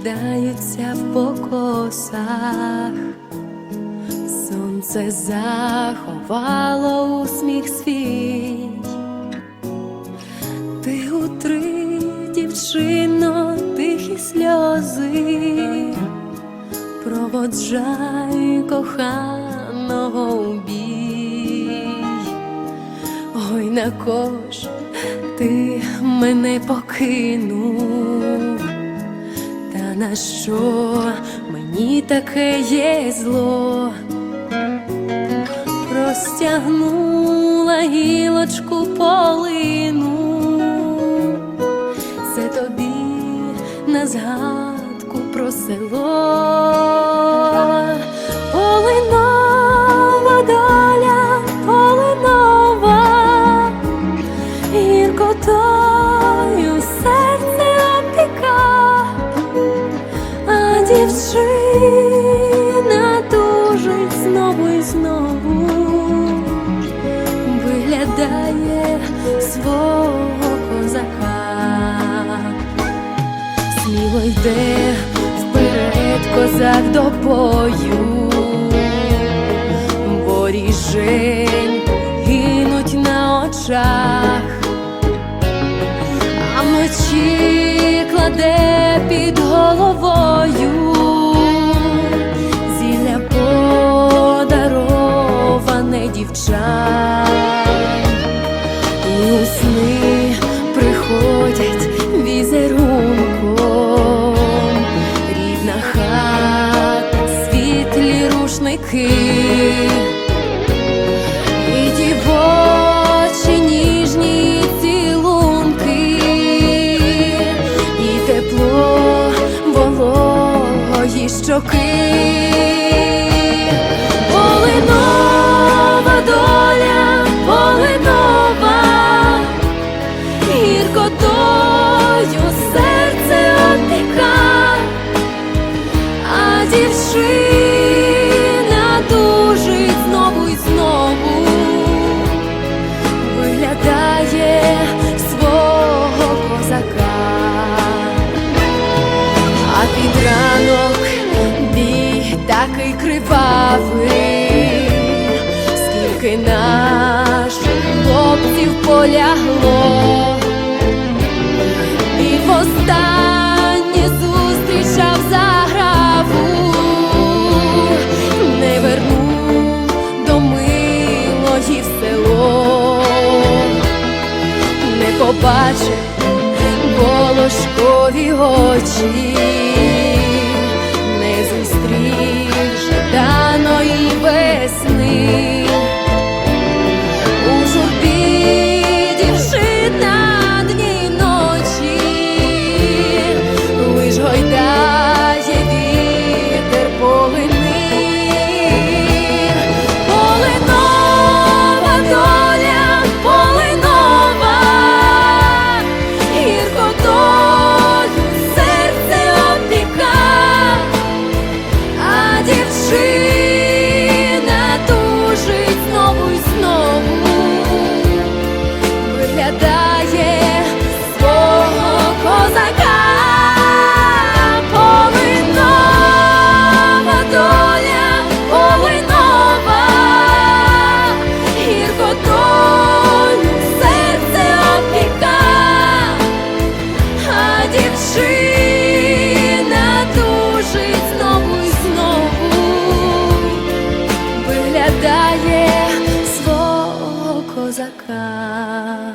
прокидаються в покосах, сонце заховало усміх свій, ти утри, дівчино, тихі сльози, проводжай коханого у бій. Ой, на кош ти мене покинув, на що мені таке є зло? Простягнула гілочку полину, це тобі на згадку про село. Знову, виглядає свого козака, сміло йде вперед козак до бою, воріжень гинуть на очах а вночі кладе під рушники. І дівочі ніжні цілунки, і тепло вологої щоки, полинова доля, полинова, гіркотою серце опіка, а дівчина кривавий, скільки наших хлопців полягло. І востаннє зустрічав заграву, не вернув до милої в село, не побачив волошкові очі, козака.